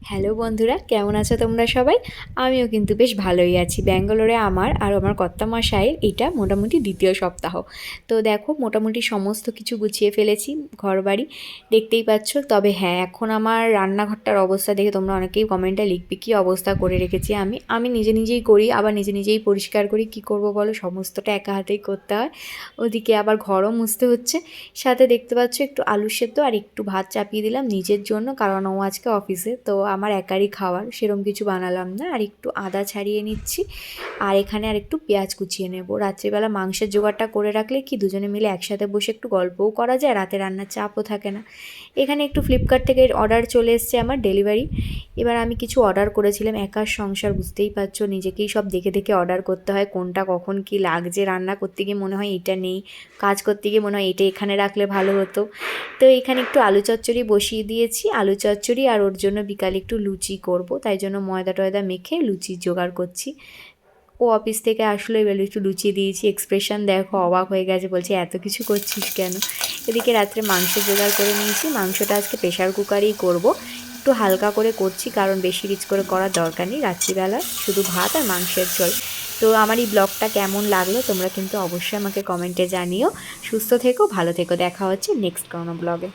Hello বন্ধুরা, কেমন আছো তোমরা সবাই? আমিও কিন্তু বেশ ভালোই আছি। ব্যাঙ্গালোরে আমার আর আমার কর্তামশাইয়ের এটা মোটামুটি দ্বিতীয় সপ্তাহ। তো দেখো, মোটামুটি সমস্ত কিছু গুছিয়ে ফেলেছি ঘর বাড়ি দেখতেই পাচ্ছ। তবে হ্যাঁ এখন আমার রান্নাঘরটার অবস্থা দেখে তোমরা অনেকেই কমেন্টে লিখবে, কী অবস্থা করে রেখেছি আমি। আমি নিজে নিজেই করি, আবার নিজে নিজেই পরিষ্কার করি, কি করব বলো? সমস্তটা একা হাতেই করতে হয়। ওদিকে আবার ঘরও মুছতে হচ্ছে। সাথে দেখতে পাচ্ছ একটু আলু সেদ্ধ আর একটু ভাত চাপিয়ে দিলাম নিজের জন্য, কারণ ও আজকে অফিসে, তো আমার একারই খাওয়ার, সেরম কিছু বানালাম না। আর একটু আদা ছাড়িয়ে নিচ্ছি আর এখানে আর একটু পেঁয়াজ কুচিয়ে নেব। রাত্রিবেলা মাংসের জোগাড়টা করে রাখলে কি দুজনে মিলে একসাথে বসে একটু গল্পও করা যায়, রাতে রান্নার চাপও থাকে না। এখানে একটু ফ্লিপকার্ট থেকে অর্ডার চলে এসছে আমার ডেলিভারি এবার আমি কিছু অর্ডার করেছিলাম, একার সংসার, বুঝতেই পারছ? নিজেকেই সব দেখে দেখে অর্ডার করতে হয়, কোনটা কখন কি লাগছে, রান্না করতে গিয়ে মনে হয় এটা নেই, কাজ করতে গিয়ে মনে হয় এটা এখানে রাখলে ভালো হতো। তো এখানে একটু আলু চচ্চড়ি বসিয়ে দিয়েছি, আলু চচ্চড়ি আর ওর জন্য বিকালে একটু লুচি করব, তাই জন্য ময়দা টয়দা মেখে লুচি জোগাড় করছি। ও অফিস থেকে আসলো, এবার একটু লুচি দিয়েছি, এক্সপ্রেশন দেখো, অবাক হয়ে গেছে, বলছে, এত কিছু করছিস কেন? এদিকে রাত্রে মাংস জোগাড় করে নিয়েছি, মাংসটা আজকে প্রেশার কুকারেই করব। একটু হালকা করে করছি, কারণ বেশি রিচ করে করার দরকার নেই, রাত্রিবেলা শুধু ভাত আর মাংসের ঝোল। তো আমার এই ব্লগটা কেমন লাগল, তোমরা কিন্তু অবশ্যই আমাকে কমেন্টে জানিও। সুস্থ থেকো, ভালো থেকো, দেখা হচ্ছে নেক্সট কোনো ব্লগে।